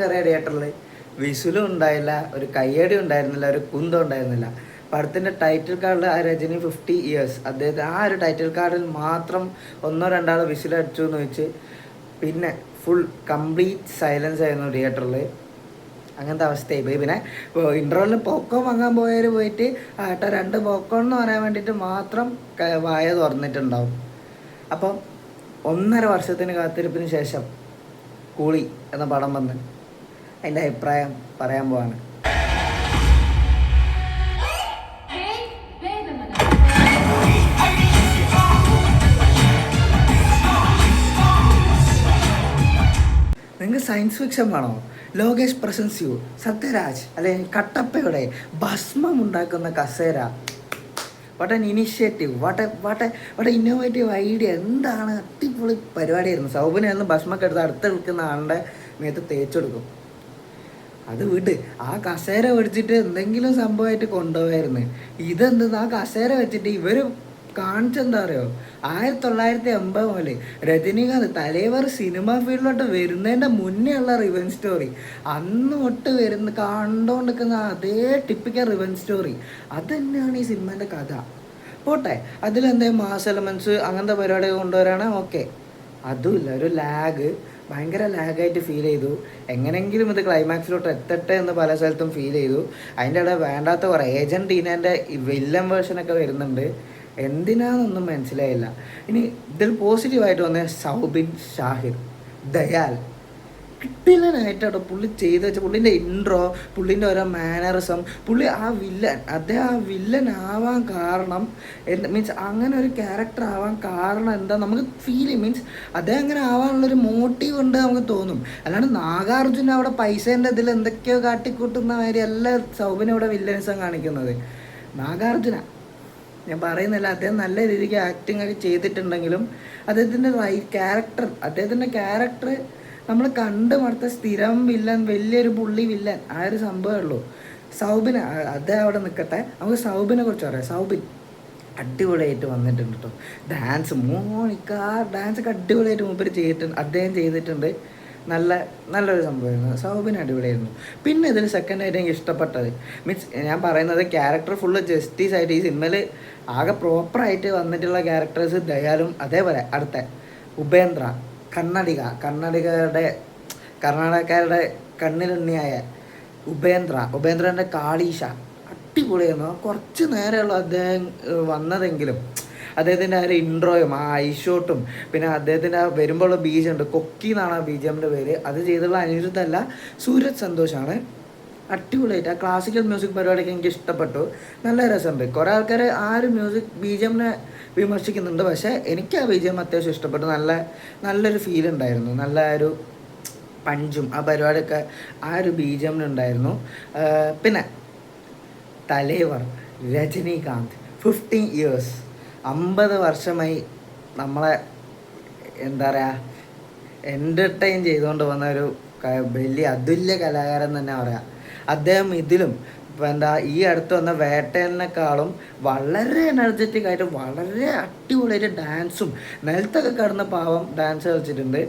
കയറിയ തിയേറ്ററിൽ വിസുലും ഉണ്ടായില്ല ഒരു കയ്യടി ഉണ്ടായിരുന്നില്ല ഒരു കുന്തം ഉണ്ടായിരുന്നില്ല. പടത്തിന്റെ ടൈറ്റിൽ കാർഡിൽ ആ രജനി ഫിഫ്റ്റി ഇയേഴ്സ് അദ്ദേഹത്തെ ആ ഒരു ടൈറ്റിൽ കാർഡിൽ മാത്രം ഒന്നോ രണ്ടാളോ വിസിലടിച്ചു എന്ന് വെച്ച് പിന്നെ ഫുൾ കംപ്ലീറ്റ് സൈലൻസ് ആയിരുന്നു തിയേറ്ററിൽ അങ്ങനത്തെ അവസ്ഥയായി പോയി. പിന്നെ ഇന്റർവെല്ലിൽ പോപ്കോൺ വാങ്ങാൻ പോയവർ പോയിട്ട് ആട്ട രണ്ട് പോപ്കോൺ എന്ന് പറയാൻ വേണ്ടിയിട്ട് മാത്രം വായ തുറന്നിട്ടുണ്ടാവും. അപ്പം ഒന്നര വർഷത്തിന് കാത്തിരിപ്പിന് ശേഷം കൂളി എന്ന പടം വന്ന് അതിന്റെ അഭിപ്രായം പറയാൻ പോവാണ്. നിങ്ങൾക്ക് സയൻസ് ഫിക്ഷൻ വേണോ? ലോകേഷ് പ്രശംസ് യു. സത്യരാജ് അല്ലെങ്കിൽ കട്ടപ്പയുടെ ഭസ്മം ഉണ്ടാക്കുന്ന കസേര what an initiative what what what innovative idea എന്താണ് അടിപൊളി പരിപാടിയായിരുന്നു. സൗബിനായിരുന്നു ഭസ്മൊക്കെ എടുത്ത് അടുത്ത് നിൽക്കുന്ന ആളുടെ മേത്ത് തേച്ചെടുക്കും അത് വിട്. ആ കസേര മേടിച്ചിട്ട് എന്തെങ്കിലും സംഭവമായിട്ട് കൊണ്ടുപോയായിരുന്നു. ഇതെന്തെന്ന് ആ കസേര വെച്ചിട്ട് ഇവർ കാണിച്ചെന്താ അറിയോ? ആയിരത്തി തൊള്ളായിരത്തി എൺപത് മുതൽ രജനീകാന്ത് തലേവർ സിനിമ ഫീൽഡിലോട്ട് വരുന്നതിന്റെ മുന്നേ ഉള്ള റിവൻ സ്റ്റോറി. അന്ന് തൊട്ട് വരുന്ന കണ്ടോണ്ടിരിക്കുന്ന അതേ ടിപ്പിക്കൽ റിവൻ സ്റ്റോറി. അത് തന്നെയാണ് ഈ സിനിമേന്റെ കഥ? പോട്ടെ അതിലെന്തെങ്കിലും മാസ് എലമെൻസ് അങ്ങനത്തെ പരിപാടി കൊണ്ടുവരാണ് ഓക്കെ. അതുമില്ല ഒരു ലാഗ്. ഭയങ്കര ലാഗായിട്ട് ഫീൽ ചെയ്തു. എങ്ങനെങ്കിലും ഇത് ക്ലൈമാക്സിലോട്ട് എത്തട്ടെ എന്ന് പല സ്ഥലത്തും ഫീൽ ചെയ്തു. അതിന്റെ ഇടയിൽ വേണ്ടാത്ത കുറേ ഏജന്റ് ടീനേന്റെ വില്ലൻ വേർഷനൊക്കെ വരുന്നുണ്ട്. എന്തിനാന്നൊന്നും മനസ്സിലായില്ല. ഇനി ഇതിൽ പോസിറ്റീവായിട്ട് വന്ന സൗബിൻ ഷാഹിർ ദയാൽ. കിട്ടില്ലനായിട്ടാണ് പുള്ളി ചെയ്ത് വെച്ച പുള്ളിന്റെ ഇൻട്രോ പുള്ളിന്റെ ഓരോ മാനറിസം പുള്ളി ആ വില്ലൻ അദ്ദേഹം ആ വില്ലൻ ആവാൻ കാരണം എന്ത് മീൻസ് അങ്ങനെ ഒരു ക്യാരക്ടർ ആവാൻ കാരണം എന്താ നമുക്ക് ഫീൽ ചെയ്യും. മീൻസ് അദ്ദേഹം അങ്ങനെ ആവാനുള്ളൊരു മോട്ടീവ് ഉണ്ട് നമുക്ക് തോന്നും. അല്ലാണ്ട് നാഗാർജുന അവിടെ പൈസേന്റെ ഇതിൽ എന്തൊക്കെയോ കാട്ടിക്കൂട്ടുന്ന മാതിരി അല്ല സൗബിൻ ഇവിടെ വില്ലനിസം കാണിക്കുന്നത്. നാഗാർജുന ഞാൻ പറയുന്നില്ല അദ്ദേഹം നല്ല രീതിക്ക് ആക്ടിങ് ഒക്കെ ചെയ്തിട്ടുണ്ടെങ്കിലും അദ്ദേഹത്തിന്റെ ക്യാരക്ടർ അദ്ദേഹത്തിന്റെ ക്യാരക്ടർ നമ്മൾ കണ്ട് മടുത്ത സ്ഥിരം വില്ലൻ വലിയൊരു പുള്ളി വില്ലൻ ആ ഒരു സംഭവമേ ഉള്ളൂ. സൗബിന് അത് അവിടെ നിൽക്കട്ടെ നമുക്ക് സൗബിനെ കുറിച്ച് പറയാം. സൗബിൻ അടിപൊളിയായിട്ട് വന്നിട്ടുണ്ട് കേട്ടോ ഡാൻസ് മോണിക്ക ഡാൻസ് ഒക്കെ അടിപൊളിയായിട്ട് മൂപ്പര് ചെയ്തിട്ടുണ്ട് അദ്ദേഹം ചെയ്തിട്ടുണ്ട്. നല്ല നല്ലൊരു സംഭവമായിരുന്നു. സൗബിന് അടിപൊളിയായിരുന്നു. പിന്നെ ഇതിൽ സെക്കൻഡ് ആയിട്ട് എനിക്ക് ഇഷ്ടപ്പെട്ടത്. മീൻസ് ഞാൻ പറയുന്നത് ക്യാരക്ടർ ഫുള്ള് ജസ്റ്റിസ് ആയിട്ട് ഈ സിനിമയിൽ ആകെ പ്രോപ്പറായിട്ട് വന്നിട്ടുള്ള ക്യാരക്ടേഴ്സ് ദയാലും അതേപോലെ അടുത്ത ഉപേന്ദ്ര കണ്ണടിക കണ്ണടികയുടെ കർണാടകക്കാരുടെ കണ്ണിലുണ്ണിയായ ഉപേന്ദ്ര ഉപേന്ദ്രന്റെ കാളീശ. അടിപൊളിയായിരുന്നു. കുറച്ച് നേരമുള്ള അദ്ദേഹം വന്നതെങ്കിലും. അദ്ദേഹത്തിന്റെ ആ ഒരു ഇൻട്രോയും ആ ഐഷോട്ടും പിന്നെ അദ്ദേഹത്തിന്റെ ആ വരുമ്പോഴുള്ള ബീജുണ്ട് കൊക്കി എന്നാണ് ആ ബീജമിന്റെ പേര്. അത് ചെയ്തുള്ള അനിരുദ്ധല്ല സൂരജ് സന്തോഷാണ്. അടിപൊളിയായിട്ട് ആ ക്ലാസിക്കൽ മ്യൂസിക് പരിപാടിയൊക്കെ എനിക്ക് ഇഷ്ടപ്പെട്ടു. നല്ല രസമുണ്ട്. കുറേ ആൾക്കാർ ആ ഒരു മ്യൂസിക് ബി ജി എമ്മിനെ വിമർശിക്കുന്നുണ്ട്. പക്ഷേ എനിക്ക് ആ ബി ജി എം അത്യാവശ്യം ഇഷ്ടപ്പെട്ടു. നല്ല നല്ലൊരു ഫീൽ ഉണ്ടായിരുന്നു. നല്ല ഒരു പഞ്ചും ആ പരിപാടിയൊക്കെ ആ ഒരു ബി ജി എമ്മിനുണ്ടായിരുന്നു പിന്നെ തലേവർ രജനീകാന്ത് ഫിഫ്റ്റീൻ ഇയേഴ്സ് അമ്പത് വർഷമായി നമ്മളെ എന്താ പറയുക എന്റർടൈൻ ചെയ്തുകൊണ്ട് വന്ന ഒരു വലിയ അതുല്യ കലാകാരൻ തന്നെ പറയാം. അദ്ദേഹം ഇതിലും എന്താ ഈ അടുത്ത് വന്ന വേട്ടേലിനെക്കാളും വളരെ എനർജറ്റിക് ആയിട്ട് വളരെ അടിപൊളിയായിട്ട് ഡാൻസും നിലത്തൊക്കെ കടന്ന പാവം ഡാൻസ് കളിച്ചിട്ടുണ്ട്.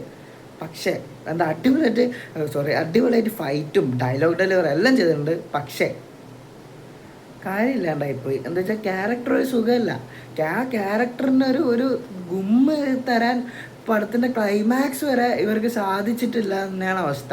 പക്ഷേ എന്താ അടിപൊളിയായിട്ട് സോറി അടിപൊളിയായിട്ട് ഫൈറ്റും ഡയലോഗ് ഡെലിവറി എല്ലാം ചെയ്തിട്ടുണ്ട്. പക്ഷേ കാര്യമില്ലാണ്ടായിപ്പോയി എന്താ വെച്ചാൽ ക്യാരക്ടർ ഒരു സുഖമല്ല. ആ ക്യാരക്ടറിന് ഒരു ഒരു ഗുമ്മ തരാൻ പടത്തിന്റെ ക്ലൈമാക്സ് വരെ ഇവർക്ക് സാധിച്ചിട്ടില്ല തന്നെയാണ് അവസ്ഥ.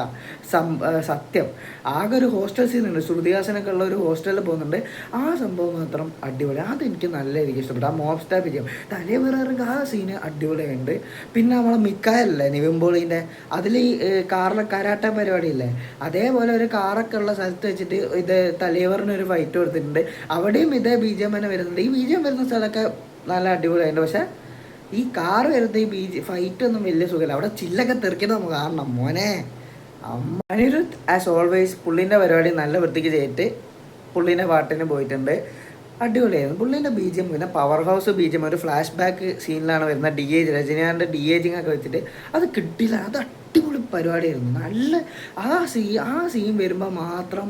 സത്യം. ആകെ ഒരു ഹോസ്റ്റൽ സീനുണ്ട് ശ്രുതിഹാസനൊക്കെ ഉള്ള ഒരു ഹോസ്റ്റലിൽ പോകുന്നുണ്ട്. ആ സംഭവം മാത്രം അടിപൊളി. അതെനിക്ക് നല്ല രീതിക്ക് ഇഷ്ടപ്പെട്ടു. ആ മോബ് സ്റ്റാപ്പ് ചെയ്യും തലേ വേറെ ആ സീന് അടിപൊളിയുണ്ട്. പിന്നെ നമ്മളെ മിക്കായല്ലേ നിവിംബോളിന്റെ അതിൽ ഈ കാറിലെ കരാട്ട പരിപാടിയില്ലേ? അതേപോലെ ഒരു കാറൊക്കെ ഉള്ള സ്ഥലത്ത് വെച്ചിട്ട് ഇത് തലേവറിന് ഒരു ഫൈറ്റ് കൊടുത്തിട്ടുണ്ട്. അവിടെയും ഇതേ ബി എം തന്നെ വരുന്നുണ്ട്. ഈ ബി എം വരുന്ന സ്ഥലമൊക്കെ നല്ല അടിപൊളിയായിട്ടുണ്ട്. പക്ഷേ ഈ കാറ് വരുന്ന ഈ ബീച്ച് ജി ഫൈറ്റ് ഒന്നും വലിയ സുഖമില്ല അവിടെ ചില്ലൊക്കെ തെറിക്കുന്നത് നമുക്ക് കാണണം. മോനെ അനിരുദ്ധ് ആസ് ഓൾവേസ് പുള്ളീന്റെ പരിപാടി നല്ല വൃത്തിക്ക് ചെയ്തിട്ട് പുള്ളീന്റെ പാട്ടിന് പോയിട്ടുണ്ട്. അടിപൊളിയായിരുന്നു. പുള്ളീന്റെ ബി ജി എം പിന്നെ power house B G M ഒരു ഫ്ലാഷ് ബാക്ക് സീനിലാണ് വരുന്ന ഡി ഏജ് രജനീകാന്തിന്റെ ഡി ഏജിങ് ഒക്കെ വെച്ചിട്ട് അത് കിട്ടില്ല അത് അടിപൊളി പരിപാടിയായിരുന്നു. നല്ല ആ സീ ആ സീൻ വരുമ്പോൾ മാത്രം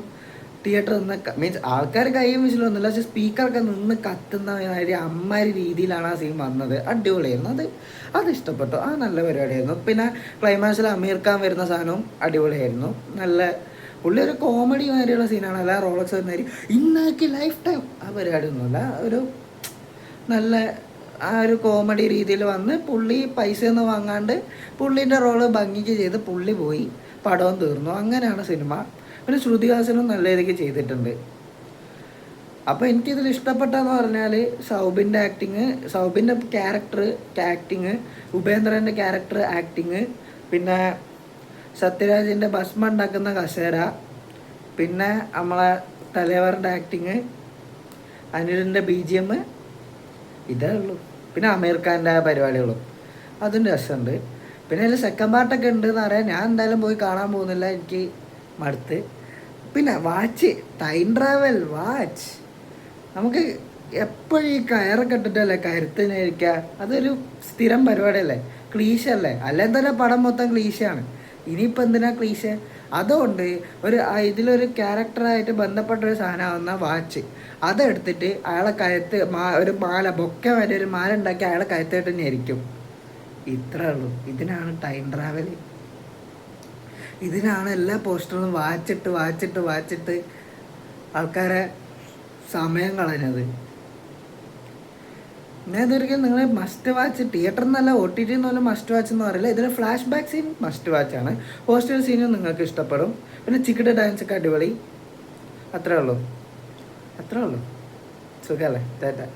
തിയേറ്റർ നിന്ന് മീൻസ് ആൾക്കാർ കൈയും വെച്ചിട്ടൊന്നുമില്ല പക്ഷെ സ്പീക്കറൊക്കെ നിന്ന് കത്തുന്ന മാതിരി അമ്മാതിരി രീതിയിലാണ് ആ സീൻ വന്നത്. അടിപൊളിയായിരുന്നു. അത് അത് ഇഷ്ടപ്പെട്ടു. ആ നല്ല പരിപാടിയായിരുന്നു. പിന്നെ ക്ലൈമാക്സിൽ അമീർ ഖാൻ വരുന്ന സാധനവും അടിപൊളിയായിരുന്നു. നല്ല പുള്ളി ഒരു കോമഡി മാതിരിയുള്ള സീനാണ് അല്ല റോളക്സ് വരുന്ന മാതിരി ഇന്നാക്കി ലൈഫ് ടൈം ആ പരിപാടി ഒന്നുമില്ല ഒരു നല്ല ആ ഒരു കോമഡി രീതിയിൽ വന്ന് പുള്ളി പൈസ ഒന്നും വാങ്ങാണ്ട് പുള്ളീന്റെ റോൾ ഭംഗിക്ക് ചെയ്ത് പുള്ളി പോയി. പടവും തീർന്നു. അങ്ങനെയാണ് സിനിമ. പിന്നെ ശ്രുതിഹാസനും നല്ല രീതിക്ക് ചെയ്തിട്ടുണ്ട്. അപ്പോൾ എനിക്കിതിൽ ഇഷ്ടപ്പെട്ടതെന്ന് പറഞ്ഞാൽ സൗബിന്റെ ആക്ടിങ് സൗബിന്റെ ക്യാരക്ടർ ആക്ടിങ് ഉപേന്ദ്രന്റെ ക്യാരക്ടർ ആക്ടിങ് പിന്നെ സത്യരാജിന്റെ ഭസ്മ ഉണ്ടാക്കുന്ന കസേര പിന്നെ നമ്മളെ തലേവറിന്റെ ആക്ടിങ് അനിലിന്റെ ബി ജി എം ഇതേ ഉള്ളൂ. പിന്നെ അമീർ ഖാന്റെ പരിപാടികളും. അതും രസമുണ്ട്. പിന്നെ അതിൽ സെക്കൻഡ് പാർട്ടൊക്കെ ഉണ്ട് എന്ന് പറയാൻ ഞാൻ എന്തായാലും പോയി കാണാൻ പോകുന്നില്ല. എനിക്ക് മടുത്ത്. പിന്നെ വാച്ച് ടൈം ട്രാവൽ വാച്ച് നമുക്ക് എപ്പോഴും ഈ കയറൊക്കെ ഇട്ടിട്ടല്ലേ കയറത്തിനിരിക്കുക അതൊരു സ്ഥിരം പരിപാടിയല്ലേ? ക്ലീശ അല്ലേ? അല്ലെങ്കിൽ തന്നെ പടം മൊത്തം ക്ലീശയാണ് ഇനിയിപ്പോൾ എന്തിനാ ക്ലീശ അതുകൊണ്ട് ഒരു ഇതിലൊരു ക്യാരക്ടറായിട്ട് ബന്ധപ്പെട്ട ഒരു സാധനമാകുന്ന വാച്ച് അതെടുത്തിട്ട് അയാളെ കയത്ത് മാ ഒരു മാല ബൊക്ക വരെ ഒരു മാല ഉണ്ടാക്കി അയാളെ കയത്തേട്ട് തന്നെ ആയിരിക്കും ഇത്രേ ഉള്ളൂ. ഇതിനാണ് ടൈം ട്രാവൽ ഇതിനാണ് എല്ലാ പോസ്റ്ററും വാച്ചിട്ട് വാച്ചിട്ട് വാച്ചിട്ട് ആൾക്കാരെ സമയം കളഞ്ഞത്. ഞാൻ ഇതൊരിക്കലും നിങ്ങൾ മസ്റ്റ് വാച്ച് തിയേറ്ററിൽ നിന്നല്ല ഒ ടി ടി എന്നല്ല മസ്റ്റ് വാച്ച് എന്ന് പറയില്ല. ഇതിൽ ഫ്ലാഷ് ബാക്ക് സീൻ മസ്റ്റ് വാച്ചാണ് പോസ്റ്റർ സീനും നിങ്ങൾക്ക് ഇഷ്ടപ്പെടും. പിന്നെ ചിക്കഡ് ഡാൻസ് ഒക്കെ അടിപൊളി. അത്രേ ഉള്ളൂ. അത്രേ ഉള്ളൂ. സുഖമല്ലേ ചേട്ടാ